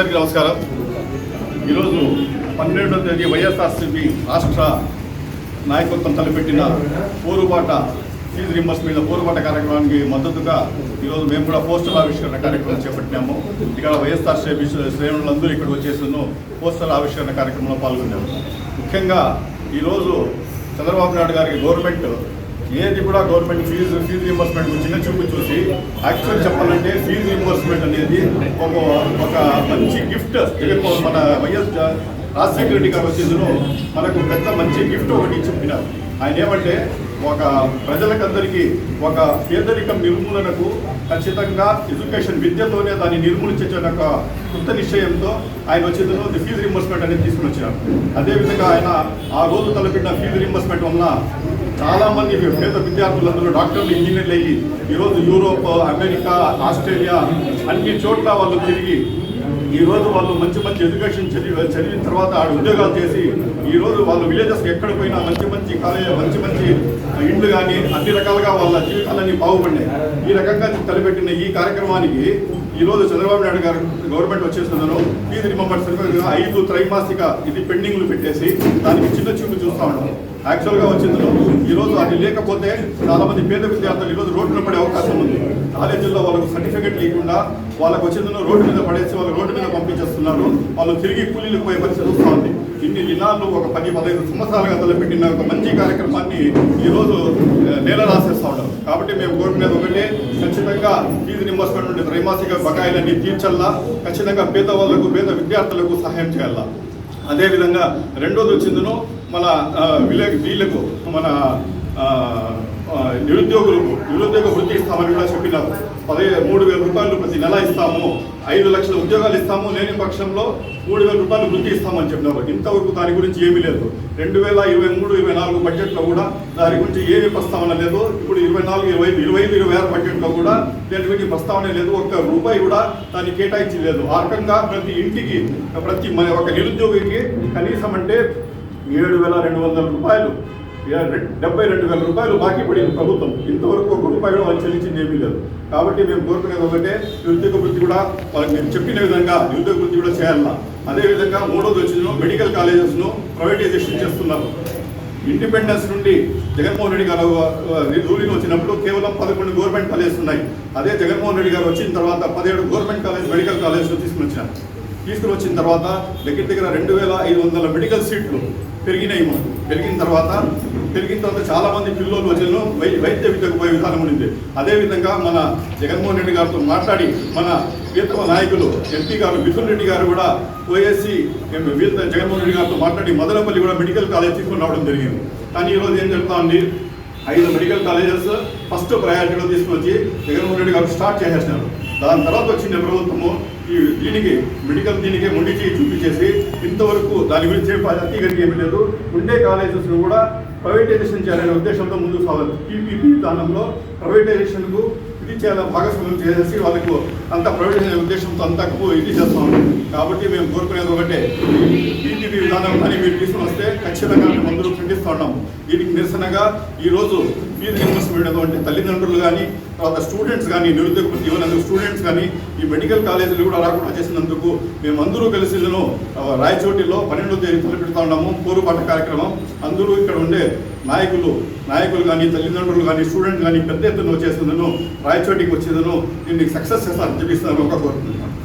అందరికీ నమస్కారం. ఈరోజు పన్నెండవ తేదీ వైఎస్ఆర్సీపీ రాష్ట్ర నాయకత్వం తలపెట్టిన పోరుబాట ఫీజు రింబర్స్ మీద పోరుబాట కార్యక్రమానికి మద్దతుగా ఈరోజు మేము కూడా పోస్టల్ ఆవిష్కరణ కార్యక్రమం చేపట్టినాము. ఇక్కడ వైఎస్ఆర్సీపీ శ్రేణులందరూ ఇక్కడ వచ్చేసిన పోస్టల్ ఆవిష్కరణ కార్యక్రమంలో పాల్గొన్నాము. ముఖ్యంగా ఈరోజు చంద్రబాబు నాయుడు గారికి గవర్నమెంట్ ఏది కూడా గవర్నమెంట్ ఫీజు ఫీజు రింబర్స్మెంట్ చిన్న చూపు చూసి యాక్చువల్ చెప్పాలంటే ఫీజు రింబర్స్మెంట్ అనేది ఒక ఒక మంచి గిఫ్ట్ మన వైఎస్ రాజశేఖర రెడ్డి గారు వచ్చిందను మనకు పెద్ద మంచి గిఫ్ట్ ఒకటి చెప్పినారు ఆయన ఏమంటే ఒక ప్రజలకందరికీ ఒక పేదరికం నిర్మూలనకు ఖచ్చితంగా ఎడ్యుకేషన్ విద్యతోనే దాన్ని నిర్మూలించే ఒక కొత్త నిశ్చయంతో ఆయన వచ్చిందను ఫీజు రింబర్స్మెంట్ అనేది తీసుకుని వచ్చినారు. అదేవిధంగా ఆయన ఆ రోజు తలపెట్టిన ఫీజు రింబర్స్మెంట్ వల్ల చాలా మంది పేద విద్యార్థులందరూ డాక్టర్లు ఇంజనీర్లు అయ్యి ఈరోజు యూరోప్ అమెరికా ఆస్ట్రేలియా అన్ని చోట్ల వాళ్ళు తిరిగి ఈరోజు వాళ్ళు మంచి మంచి ఎడ్యుకేషన్ చదివి చదివిన తర్వాత ఆడ ఉద్యోగాలు చేసి ఈరోజు వాళ్ళు విలేజెస్ ఎక్కడ పోయినా మంచి మంచి కాలేజ్ మంచి మంచి ఇండ్లు కానీ అన్ని రకాలుగా వాళ్ళ జీవితాలన్నీ బాగుపడినాయి. ఈ రకంగా తలపెట్టిన ఈ కార్యక్రమానికి ఈ రోజు చంద్రబాబు నాయుడు గారు గవర్నమెంట్ వచ్చేసినందులో ఫీజు రిమంబర్స్మెంట్ ఐదు త్రైమాసిక ఇది పెండింగ్లు పెట్టేసి దానికి చిన్న చూపు చూస్తా ఉన్నాం. యాక్చువల్గా వచ్చిందో ఈరోజు అది లేకపోతే చాలా మంది పేద విద్యార్థులు ఈ రోజు రోడ్డున పడే అవకాశం ఉంది. కాలేజీల్లో వాళ్ళకు సర్టిఫికెట్ లేకుండా వాళ్ళకు వచ్చిందో రోడ్డు మీద పడేసి వాళ్ళు రోడ్డు మీద పంపించేస్తున్నారు. వాళ్ళు తిరిగి కూలీలకు పోయే పరిస్థితి వస్తూ ఉంది. ఇన్ని దినాలు ఒక పది పదహైదు సంవత్సరాలుగా తలపెట్టిన ఒక మంచి కార్యక్రమాన్ని ఈరోజు నేల రాసేస్తా ఉన్నారు కాబట్టి మేము కోరుకునేది ఒకటే ఖచ్చితంగా ఫీజు రింబర్స్మెంట్ నుండి త్రైమాసిక బకాయిలన్నీ తీర్చల్లా. ఖచ్చితంగా పేద వాళ్ళకు పేద విద్యార్థులకు సహాయం చేయాలా అదేవిధంగా రెండోది వచ్చిందను మన విలేజ్ వీళ్ళకు మన నిరుద్యోగులకు నిరుద్యోగ వృత్తి ఇస్తామని కూడా చెప్పినారు. పదే మూడు వేల రూపాయలు ప్రతి నెల ఇస్తాము. ఐదు లక్షల ఉద్యోగాలు ఇస్తాము. లేని పక్షంలో మూడు వేల రూపాయలు వృద్ధి ఇస్తామని చెప్పినారు. ఇంతవరకు దాని గురించి ఏమీ లేదు. రెండు వేల ఇరవై మూడు ఇరవై నాలుగు బడ్జెట్లో కూడా దాని గురించి ఏమీ ప్రస్తావన లేదు. ఇప్పుడు ఇరవై నాలుగు ఇరవై ఐదు ఇరవై ఐదు ఇరవై ఆరు బడ్జెట్లో కూడా దాని గురించి ప్రస్తావన లేదు. ఒక్క రూపాయి కూడా దాన్ని కేటాయించి లేదు ఆ రకంగా ప్రతి ఇంటికి ప్రతి ఒక నిరుద్యోగికి కనీసం అంటే ఏడు వేల రెండు వందల రూపాయలు డెబ్బై రెండు వేల రూపాయలు బాకీ పడింది ప్రభుత్వం. ఇంతవరకు ఒక రూపాయి కూడా వాళ్ళు చెల్లించింది ఏమీ లేదు. కాబట్టి మేము కోరుకునేది ఒకటే నిరుద్యోగ వృత్తి కూడా వాళ్ళకి మేము చెప్పిన విధంగా నిరుద్యోగ వృత్తి కూడా చేయాలా? అదేవిధంగా మూడోది వచ్చిన మెడికల్ కాలేజెస్ను ప్రైవేటైజేషన్ చేస్తున్నారు. ఇండిపెండెన్స్ నుండి జగన్మోహన్ రెడ్డి గారు రూలింగ్ వచ్చినప్పుడు కేవలం పదకొండు గవర్నమెంట్ కాలేజెస్ ఉన్నాయి. అదే జగన్మోహన్ రెడ్డి గారు వచ్చిన తర్వాత పదిహేడు గవర్నమెంట్ కాలేజ్ మెడికల్ కాలేజ్ తీసుకుని వచ్చారు తీసుకుని వచ్చిన తర్వాత దగ్గర దగ్గర రెండు వేల ఐదు వందల మెడికల్ సీట్లు పెరిగినాయి మనకు. పెరిగిన తర్వాత పెరిగిన తర్వాత చాలా మంది పిల్లలు వచ్చిన వై వైద్య విద్యకు పోయే విధానం ఉండింది. అదేవిధంగా మన జగన్మోహన్ రెడ్డి గారితో మాట్లాడి మన ప్రియతమ నాయకులు ఎంపీ గారు మిథున్ రెడ్డి గారు కూడా ఓఎస్సీ వీళ్ళ జగన్మోహన్ రెడ్డి గారితో మాట్లాడి మదనపల్లి కూడా మెడికల్ కాలేజ్ తీసుకుని రావడం జరిగింది. కానీ ఈరోజు ఏం చెప్తా ఉంది ఐదు మెడికల్ కాలేజెస్ ఫస్ట్ ప్రయారిటీలో తీసుకొచ్చి జగన్మోహన్ రెడ్డి గారు స్టార్ట్ చేసేసినారు. దాని తర్వాత వచ్చిన ప్రభుత్వము. ఈ దీనికి మెడికల్ దీనికే మొండి చేయి చూపించేసి ఇంతవరకు దాని గురించి ఏం ఏమీ లేదు. ఉండే కాలేజెస్ను కూడా ప్రైవేటైజేషన్ చేయాలనే ఉద్దేశంతో ముందుకు సాగదు పీపీపీ విధానంలో ప్రైవేటైజేషన్కు ఇది భాగస్వామ్యం చేసేసి వాళ్ళకు అంత ప్రైవేటైజేషన్ ఉద్దేశంతో అంత ఇది చేస్తాం. కాబట్టి మేము కోరుకునేది ఒకటే పీపీపీ విధానం అని మీరు తీసుకుని వస్తే ఖచ్చితంగా మేము అందరూ ఖండిస్తూ ఉన్నాము. దీనికి నిరసనగా ఈరోజు ఫీజు రియంబర్స్మెంట్ అంటే తల్లిదండ్రులు కానీ తర్వాత స్టూడెంట్స్ కానీ నిరుద్యోగ ఇవ్వనందుకు స్టూడెంట్స్ కానీ ఈ మెడికల్ కాలేజీలు కూడా రాకుండా చేసినందుకు మేము అందరూ కలిసి రాయచోటిలో పన్నెండో తేదీ తలపెడుతూ ఉన్నాము. పోరుబాట కార్యక్రమం అందరూ ఇక్కడ ఉండే నాయకులు నాయకులు కానీ తల్లిదండ్రులు కానీ స్టూడెంట్ కానీ పెద్ద ఎత్తున వచ్చేస్తుందను రాయచోటికి వచ్చేదను దీన్ని సక్సెస్ చేస్తాను చూపిస్తాను ఒక కోరుకుంటున్నాను.